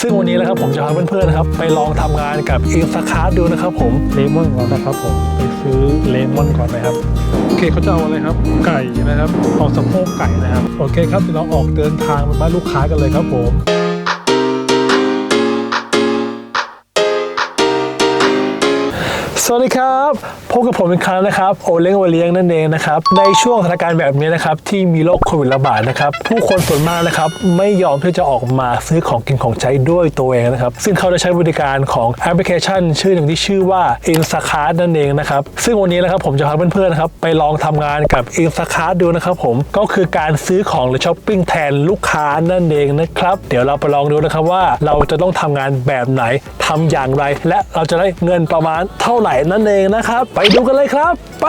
ซึ่งวันนี้นะครับผมจะพาเพื่อนๆนะครับไปลองทำงานกับอินสคาร์ดูนะครับผมเลมอนก่อนนะครับผมไปซื้อเลมอนก่อนนะครับโอเคเขาจะเอาอะไรครับ ไก่นะครับเอาสะโพกไก่นะครับโอเคครับเดี๋ยวเราออกเดินทางไปบ้านลูกค้ากันเลยครับผม สวัสดีครับพบกับผมอีกครั้งนะครับโอเล้งโอเลี้ยงนั่นเองนะครับในช่วงสถานการณ์แบบนี้นะครับที่มีโรคโควิดระบาดนะครับผู้คนส่วนมากนะครับไม่ยอมที่จะออกมาซื้อของกินของใช้ด้วยตัวเองนะครับซึ่งเขาได้ใช้บริการของแอปพลิเคชัน ชื่อหนึ่งที่ชื่อว่า i n s t a c a r t นั่นเองนะครับซึ่งวันนี้นะครับผมจะพาเพื่อนๆนะครับไปลองทำงานกับ i n s t a c a r t ดูนะครับผมก็คือการซื้อของหรือช้อปปิ้งแทนลูกค้านั่นเองนะครับเดี๋ยวเราไปลองดูนะครับว่าเราจะต้องทำงานแบบไหนทำอย่างไร และเราจะได้เงินประมาณเท่าไหร่นั่นเองนะครับ ไปดูกันเลยครับ ไป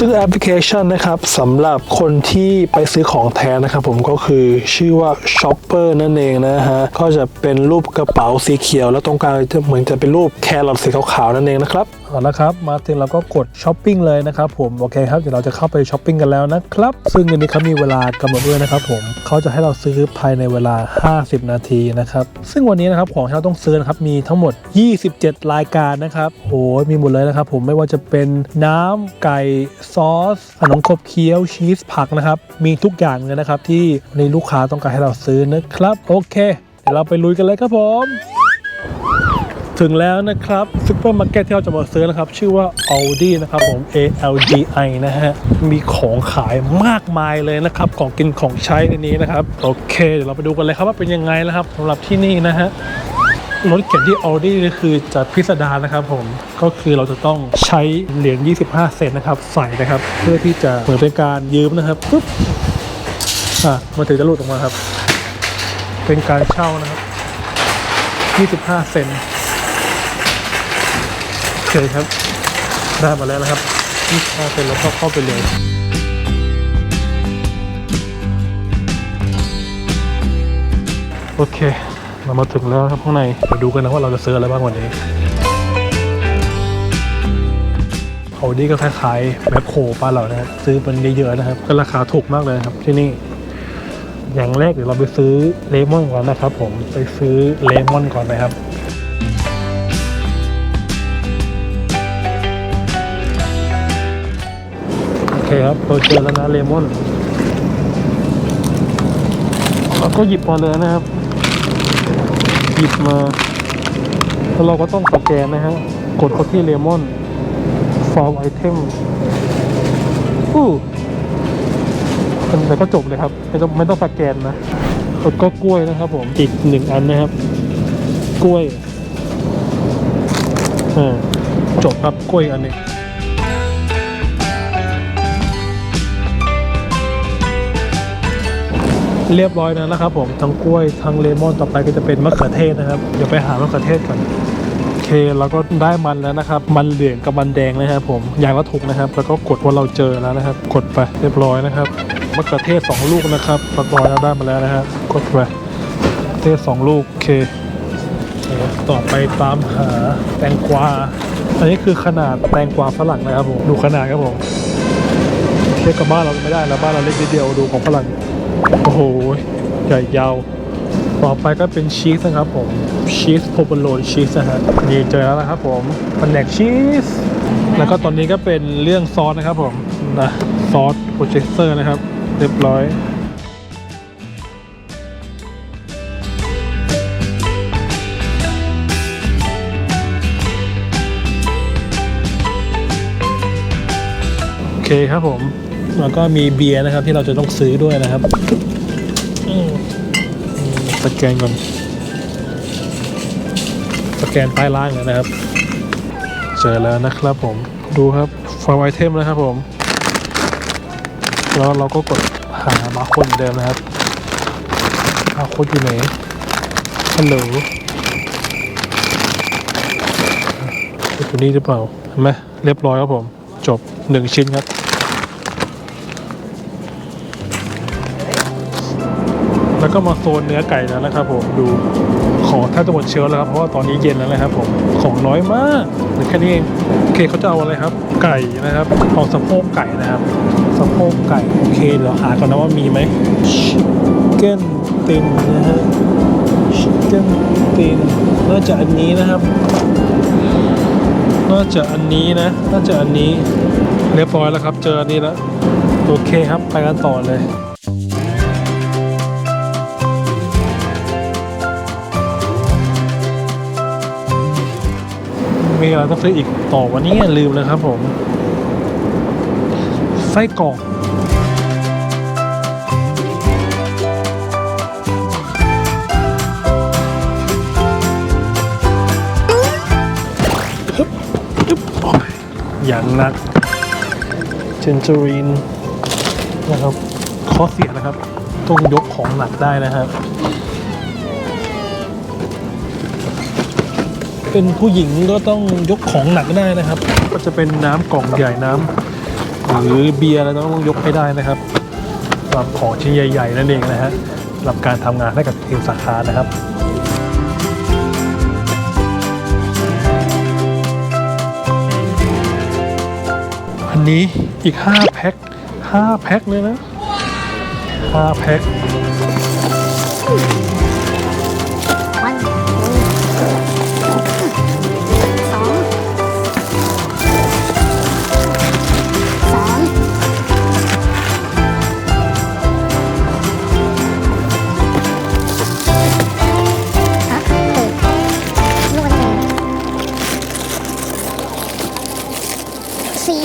ซึ่งแอปพลิเคชันนะครับสำหรับคนที่ไปซื้อของแทนนะครับผมก็คือชื่อว่า Shopper นั่นเองนะฮะ ก็จะเป็นรูปกระเป๋าสีเขียว แล้วตรงกลางจะเหมือนจะเป็นรูปแครอทสีขาวๆนั่นเองนะครับเอาละครับมาถึงเราก็กดช้อปปิ้งเลยนะครับผมโอเคครับเดี๋ยวเราจะเข้าไปช้อปปิ้งกันแล้วนะครับ ซึ่งอันนี้เขามีเวลากำหนดด้วยนะครับผมเขาจะให้เราซื้อภายในเวลา 50 นาทีนะครับซึ่งวันนี้นะครับของที่เราต้องซื้อนะครับมีทั้งหมด 27 รายการนะครับโอ้ยมีหมดเลยนะครับผมไม่ว่าจะเป็นน้ำไก่ซอสขนมขบเคี้ยวชีสผักนะครับมีทุกอย่างเลยนะครับที่ในลูกค้าต้องการให้เราซื้อนะครับโอเคเดี๋ยวเราไปลุยกันเลยครับผม ถึงแล้วนะครับซุปเปอร์มาร์เก็ตที่เราจะมาซื้อนะครับ ชื่อว่า Aldi นะครับผม A L D I นะฮะ มีของขายมากมายเลยนะครับ ของกินของใช้ในนี้นะครับ โอเค เดี๋ยวเราไปดูกันเลยครับว่าเป็นยังไงนะครับสำหรับที่นี่นะฮะรถเข็นที่ Audi นี่คือจะพิสดารนะครับผมก็คือเราจะต้องใช้เหรียญ 25 เซนนะครับ ใส่นะครับ เพื่อที่จะเหมือนเป็นการยืมนะครับปุ๊บอะมาถึงจะหลุดออกมาครับ เป็นการเช่านะครับ 25 เซน เคครับได้มาแล้วนะครับ25เซนต์แล้วก็เข้าไปเลยโอเค เรามาถึงแล้วครับข้างในไปดูกันนะว่าเราจะซื้ออะไรบ้างวันนี้โอดี้ก็คล้ายๆแบ็คโคป้านเรานะครับซื้อเป็นเยอะๆนะครับก็ราคาถูกมากเลยครับที่นี่อย่างแรกเดี๋ยวเราไปซื้อเลมอนก่อนนะครับ ผมไปซื้อเลมอนก่อนนะครับ เคครับเราเจอแล้วนะเลมอนเราก็หยิบมาเลยนะครับ หยิบมา แล้วเราก็ต้องสแกนนะฮะ กดเข้าที่เลมอน form item อู้เป็นแต่ก็จบเลยครับ ไม่ต้องไม่ต้องสแกนนะแล้วก็กล้วยนะครับผม อีกหนึ่งอันนะครับ กล้วยอ่าจบครับกล้วยอันนี้ เรียบร้อยแล้วนะครับผมทั้งกล้วยทั้งเลมอนต่อไปก็จะเป็นมะเขือเทศนะครับ เดี๋ยวไปหามะเขือเทศก่อนโอเคเราก็ได้มันแล้วนะครับ มันเหลืองกับมันแดงนะครับผมอย่างละถุงนะครับ แล้วก็กดว่าเราเจอแล้วนะครับ กดไปเรียบร้อยนะครับมะเขือเทศสองลูกนะครับเรียบร้อยแล้วได้มาแล้วนะครับกดไปเทศสองลูกโอเคต่อไปตามหาแตงกวา อันนี้คือขนาดแตงกวาฝรั่งนะครับผม ดูขนาดครับผม เทียบกับบ้านเราไม่ได้แล้วบ้านเราเล็กนิดเดียว ดูของฝรั่ง โอ้โหใหญ่ยาว ต่อไปก็เป็นชีสนะครับผม ชีสโพโบโลนชีสนะฮะนี่เจอแล้วนะครับผมแผนกชีส แล้วก็ตอนนี้ก็เป็นเรื่องซอสนะครับผมนะซอสโปรเจสเตอร์นะครับ เรียบร้อยโอเคครับผม แล้วก็มีเบียร์นะครับที่เราจะต้องซื้อด้วยนะครับอืมอืมสแกนก่อนสแกนใต้ล่างเลยนะครับเจอแล้วนะครับผมดูครับฟอร์ไอเทมนะครับผม แล้วเราก็กดหามาร์คโค้ดเหมือนเดิมนะครับมาร์คโค้ดอยู่ไหนฮัลโหลอยู่นี่หรือเปล่าเห็นไหมเรียบร้อยครับผม จบหนึ่งชิ้นครับ แล้วก็มาโซนเนื้อไก่แล้วนะครับผมดูของแทบจะหมดเชลฟ์แล้วครับเพราะว่าตอนนี้เย็นแล้วนะครับผมของน้อยมากเหลือแค่นี้เองโอเคเขาจะเอาอะไรครับ ไก่นะครับเอาสะโพกไก่นะครับสะโพกไก่โอเคเดี๋ยวหาก่อนนะว่ามีไหมชิคเก้นตินนะฮะชิคเก้นตินน่าจะอันนี้นะครับน่าจะอันนี้นะน่าจะอันนี้เรียบร้อยแล้วครับ เจออันนี้แล้วโอเคครับไปกันต่อเลย มีอะไรต้องซื้ออีกต่อวันนี้ลืมเลยครับผม ไส้กรอกอย่างหนักเจนจูรินนะครับข้อเสียนะครับ ต้องยกของหนักได้นะครับ เป็นผู้หญิงก็ต้องยกของหนักได้นะครับ ก็จะเป็นน้ำกล่องใหญ่น้ำหรือเบียร์อะไรต้องยกให้ได้นะครับสำหรับของชิ้นใหญ่ ๆ นั่นเองนะฮะสำหรับการทำงานให้กับทีมสาขานะครับอันนี้อีก 5 แพ็ค5แพ็คเลยนะ 5 แพ็ค สี่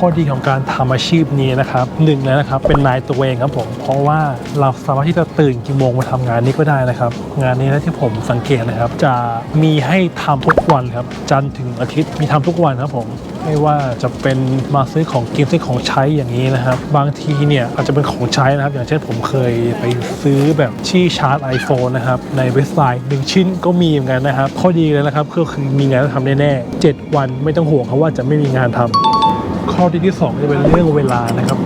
ข้อดีของการทำอาชีพนี้นะครับหนึ่งเลยนะครับ เป็นนายตัวเองครับผม เพราะว่าเราสามารถที่จะตื่นกี่โมงมาทำงานนี้ก็ได้นะครับ งานนี้นะที่ผมสังเกตนะครับ จะมีให้ทำทุกวันครับ จันทร์ถึงอาทิตย์มีทำทุกวันครับผมไม่ว่าจะเป็นมาซื้อของกินซื้อของใช้อย่างนี้นะครับ บางทีเนี่ยอาจจะเป็นของใช้นะครับ อย่างเช่นผมเคยไปซื้อแบบที่ชาร์จ iPhone นะครับ ในเว็บไซต์หนึ่งชิ้นก็มีเหมือนกันนะครับ ข้อดีเลยนะครับก็คือมีงานทำแน่ๆ7วันไม่ต้องห่วงครับว่าจะไม่มีงานทำ ข้อที่ที่สองจะเป็นเรื่องเวลานะครับ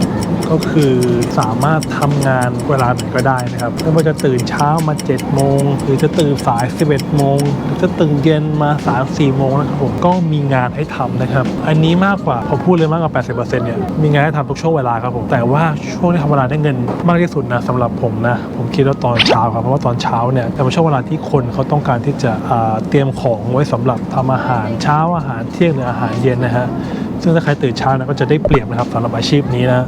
ก็คือสามารถทำงานเวลาไหนก็ได้นะครับไม่ว่าจะตื่นเช้ามา7โมงหรือจะตื่นสาย 11โมงหรือจะตื่นเย็นมา3 4โมงนะครับผมก็มีงานให้ทำนะครับ อันนี้มากกว่าพอพูดเลยมากกว่า 80%เนี่ยมีงานให้ทำทุกช่วงเวลาครับผมแต่ว่าช่วงที่ทำเวลาได้เงินมากที่สุดนะสำหรับผมนะผมคิดว่าตอนเช้าครับเพราะว่าตอนเช้าเนี่ยจะเป็นช่วงเวลาที่คนเขาต้องการที่จะเตรียมของไว้สำหรับทำอาหารเช้าอาหารเที่ยงหรืออาหารเย็นนะฮะ ซึ่งถ้าใครตื่นเช้านะก็จะได้เปรียบนะครับสำหรับอาชีพนี้นะ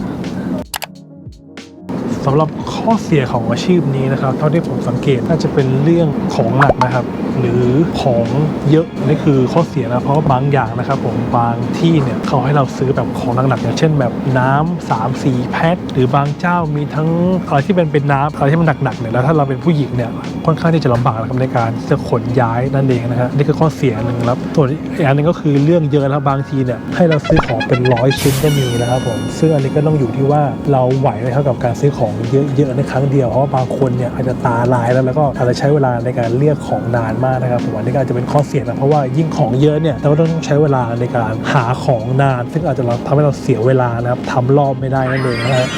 สำหรับข้อเสียของอาชีพนี้นะครับ เท่าที่ผมสังเกตน่าจะเป็นเรื่องของหนักนะครับ หรือของเยอะนี่คือข้อเสียนะเพราะบางอย่างนะครับ ผมบางที่เนี่ยเขาให้เราซื้อแบบของหนักๆอย่างเช่น แบบน้ำสามสีแพ็คหรือบางเจ้ามีทั้งอะไรที่เป็นเป็นน้ำอะไรที่มันหนักๆเนี่ยแล้วถ้าเราเป็นผู้หญิงเนี่ยค่อนข้างที่จะลำบากนะครับในการจะขนย้ายนั่นเองนะฮะนี่คือข้อเสียหนึ่งแล้วส่วนอีกอันหนึงก็คือเรื่องเยอะแล้วบางทีเนี่ยให้เราซื้อของเป็นร้อยชิ้นก็มีนะครับผมซึ่งอันนี้ก็ต้องอยู่ที่ว่าเราไหวไหมครับกับการซื้อของเยอะๆในครั้งเดียวเพราะว่าบางคนเนี่ยอาจจะตาลายแล้วแล้วก็อาจจะใช้เวลาในการเลือกของนานมากนะครับผมอันนี้ก็อาจจะเป็นข้อเสียนะเพราะว่ายิ่งของเยอะเนี่ยเราก็ต้องใช้เวลาในการหาของนาน ซึ่งอาจจะทำให้เราเสียเวลานะครับทำรอบไม่ได้นั่นเองนะฮะ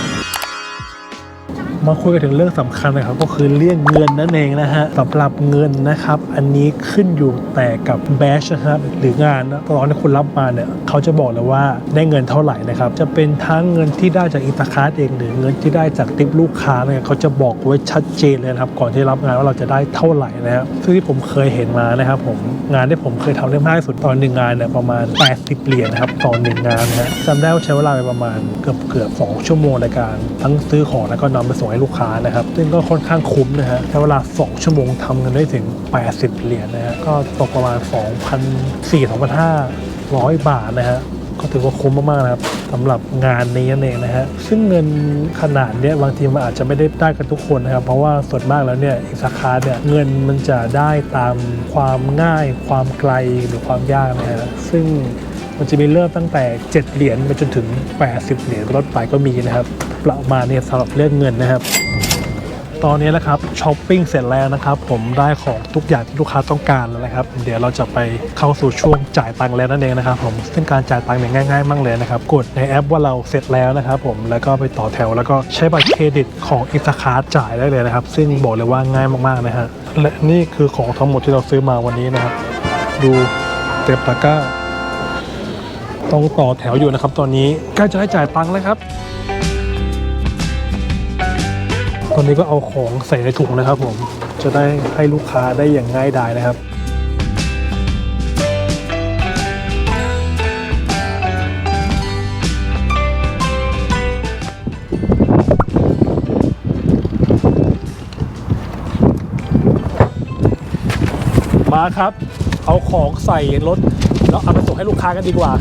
มาคุยกันถึงเรื่องสำคัญนะครับ ก็คือเรื่องเงินนั่นเองนะฮะสำหรับเงินนะครับ อันนี้ขึ้นอยู่แต่กับแบชนะครับหรืองานนะตอนที่คุณรับมาเนี่ยเขาจะบอกเลยว่าได้เงินเท่าไหร่นะครับจะเป็นทั้งเงินที่ได้จากอินสตาคาร์เองหรือเงินที่ได้จากติปลูกค้าเนี่ยเขาจะบอกไว้ชัดเจนเลยครับก่อนที่รับงานว่าเราจะได้เท่าไหร่นะครับซึ่งที่ผมเคยเห็นมานะครับผมงานที่ผมเคยทำได้มากที่สุดตอนหนึ่งงานเนี่ยประมาณ 80เหรียญนะครับต่อหนึ่งงานนะจำได้ว่าใช้เวลาไปประมาณเกือบเกือบ2ชั่วโมงในการทั้งซื้อของแล้วก็นำไปส่งให้ลูกค้านะครับ ซึ่งก็ค่อนข้างคุ้มนะฮะใช้เวลา 2 ชั่วโมงทำเงินได้ถึง 80 เหรียญนะฮะก็ตกประมาณ 2,400-2,500 บาทนะฮะก็ถือว่าคุ้มมากๆนะครับสำหรับงานนี้นั่นเองนะฮะซึ่งเงินขนาดเนี้ยบางทีมันอาจจะไม่ได้ได้กันทุกคนนะครับ เพราะว่าส่วนมากแล้วเนี่ยอีกสาขาเนี่ยเงินมันจะได้ตามความง่าย ความไกลหรือความยากนะฮะซึ่งมันจะมีเริ่มตั้งแต่ 7 เหรียญไปจนถึง 80 เหรียญเป็นต้นไปก็มีนะครับ ประมาณนี้สำหรับเรื่องเงินนะครับ ตอนนี้นะครับช้อปปิ้งเสร็จแล้วนะครับ ผมได้ของทุกอย่างที่ลูกค้าต้องการแล้วนะครับ เดี๋ยวเราจะไปเข้าสู่ช่วงจ่ายตังค์แล้วนั่นเองนะครับ ผมซึ่งการจ่ายตังค์เนี่ยง่ายๆมากเลยนะครับ กดในแอปว่าเราเสร็จแล้วนะครับผมแล้วก็ไปต่อแถวแล้วก็ใช้บัตรเครดิตของอิสคาร์จ่ายได้เลยนะครับ ซึ่งบอกเลยว่าง่ายมากๆนะฮะและนี่คือของทั้งหมดที่เราซื้อมาวันนี้นะครับ ดูเต็มตะกร้าต้องต่อแถวอยู่นะครับ ตอนนี้ใกล้จะได้จ่ายตังค์แล้วครับ อนนี้ก็เอาของใส่ในถุงนะครับผม จะได้ให้ลูกค้าได้อย่างง่ายดายนะครับมาครับ เอาของใส่รถแล้วเอาไปส่งให้ลูกค้ากันดีกว่า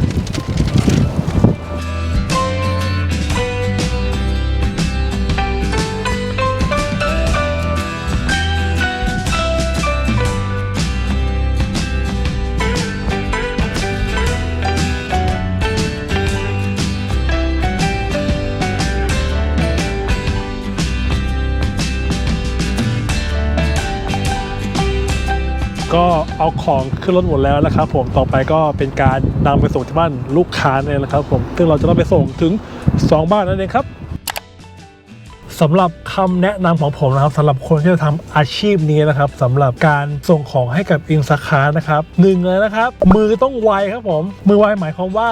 ก็เอาของขึ้นรถหมดแล้วนะครับผมต่อไปก็เป็นการนำไปส่งที่บ้านลูกค้าเนี่ยนะครับผมซึ่งเราจะต้องไปส่งถึง 2 บ้านนั่นเองครับสำหรับคำแนะนำของผมนะครับสำหรับคนที่จะทำอาชีพนี้นะครับสำหรับการส่งของให้กับอินสาขานะครับหนึ่งเลยนะครับ มือต้องไวครับผม มือไวหมายความว่า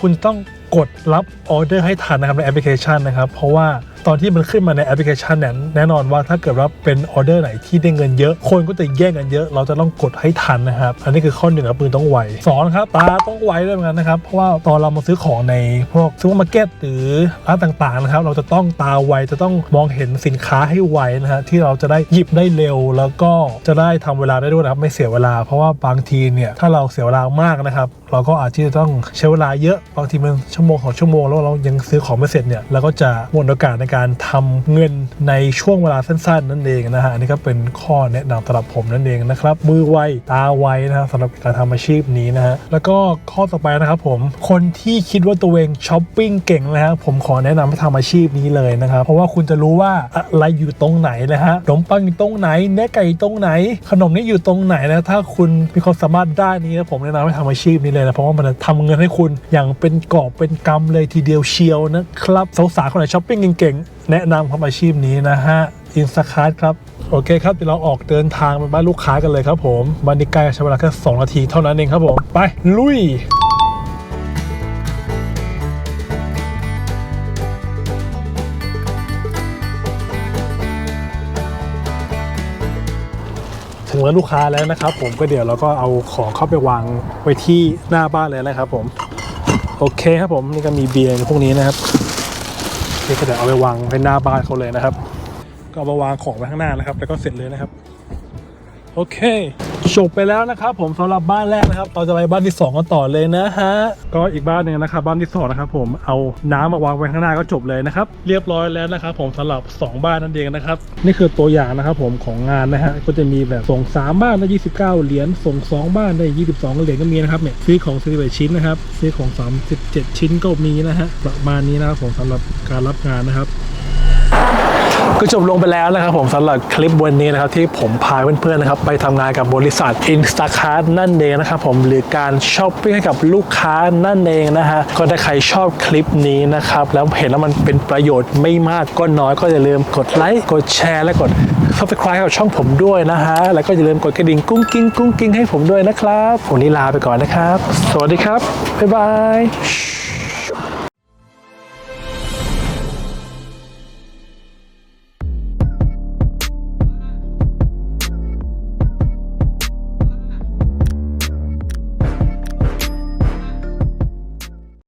คุณต้องกดรับออเดอร์ให้ทันนะครับในแอปพลิเคชันนะครับ เพราะว่า ตอนที่มันขึ้นมาในแอปพลิเคชันนี่ยแน่นอนว่าถ้าเกิดว่าเป็นออเดอร์ไหนที่ได้เงินเยอะ คนก็จะแย่งกันเยอะ เราจะต้องกดให้ทันนะครับ อันนี้คือข้อหนึ่งครับมือต้องไวสองครับตาต้องไวด้วยเหมือนกันนะครับ เพราะว่าตอนเรามาซื้อของในพวกซูเปอร์มาร์เก็ตหรือร้านต่างๆนะครับ เราจะต้องตาไวจะต้องมองเห็นสินค้าให้ไวนะฮะที่เราจะได้หยิบได้เร็ว แล้วก็จะได้ทำเวลาได้ด้วยนะครับไม่เสียเวลา เพราะว่าบางทีเนี่ยถ้าเราเสียเวลามากนะครับ เราก็อาจที่จะต้องใช้เวลาเยอะบางทีมันชั่วโมงสองชั่วโมงแล้วเรายังซื้อของไม่เสร็จเนี่ยเราก็จะหมดโอกาสในการการทำเงินในช่วงเวลาสั้นๆ นั่นเองนะฮะอันนี้ก็เป็นข้อแนะนำสำหรับผมนั่นเองนะครับมือไวตาไวนะครับสำหรับการทำอาชีพนี้นะฮะแล้วก็ข้อต่อไปนะครับผมคนที่คิดว่าตัวเองช้อปปิ้งเก่งนะฮะผมขอแนะนำให้ทำอาชีพนี้เลยนะครับเพราะว่าคุณจะรู้ว่าอะไรอยู่ตรงไหนนะฮะขนมปังอยู่ตรงไหนเนื้อไก่อยู่ตรงไหน ขนมนี้อยู่ตรงไหนนะถ้าคุณมีความสามารถด้านนี้นะผมแนะนำให้ทำอาชีพนี้เลยนะเพราะว่ามันจะทำเงินให้คุณอย่างเป็นกอบเป็นกำเลยทีเดียวเชียวนะครับสาวๆคนไหนช้อปปิ้งเก่งๆแนะนำทำอาชีพนี้นะฮะอินสตาคาร์ครับ โอเคครับ เดี๋ยวเราออกเดินทางไปบ้านลูกค้ากันเลยครับผมบ้านนี้ใกล้ใช้เวลาแค่2นาทีเท่านั้นเองครับผม ไป ลุยถึงแล้วลูกค้าแล้วนะครับผมก็เดี๋ยวเราก็เอาของเข้าไปวางไว้ที่หน้าบ้านเลยนะครับผม โอเคครับผมนี่ก็มีเบียร์พวกนี้นะครับ นี่ก็เดี๋ยวเอาไปวางไว้หน้าบ้านเขาเลยนะครับ ก็เอามาวางของไว้ข้างหน้านะครับ แล้วก็เสร็จเลยนะครับ โอเค จบไปแล้วนะครับผมสำหรับบ้านแรกนะครับเราจะไปบ้านที่สองกันต่อเลยนะฮะก็อีกบ้านหนึ่งนะครับบ้านที่สองนะครับผมเอาน้ำมาวางไว้ข้างหน้าก็จบเลยนะครับเรียบร้อยแล้วนะครับผมสำหรับสองบ้านนั่นเองนะครับนี่คือตัวอย่างนะครับผมของงานนะฮะก็จะมีแบบส่งสามบ้านได้29 เหรียญส่งสองบ้านได้ 22 เหรียญก็มีนะครับเนี่ยซื้อของ11ชิ้นนะครับซื้อของ 37 ชิ้นก็มีนะฮะประมาณนี้นะครับผมสำหรับการรับงานนะครับ ก็จบลงไปแล้วนะครับผมสำหรับคลิปวันนี้นะครับที่ผมพาเพื่อนๆนะครับไปทำงานกับบริษัท Instacart นั่นเองนะครับผมหรือการช้อปปิ้งให้กับลูกค้านั่นเองนะฮะก็ถ้าใครชอบคลิปนี้นะครับแล้วเห็นแล้วมันเป็นประโยชน์ไม่มากก็น้อยก็อย่าลืมกดไลค์กดแชร์และกด subscribe กับช่องผมด้วยนะฮะแล้วก็อย่าลืมกดกระดิ่งกุ้งกิ้งกุ้งกิ้งให้ผมด้วยนะครับวันนี้ลาไปก่อนนะครับ สวัสดีครับบ๊ายบาย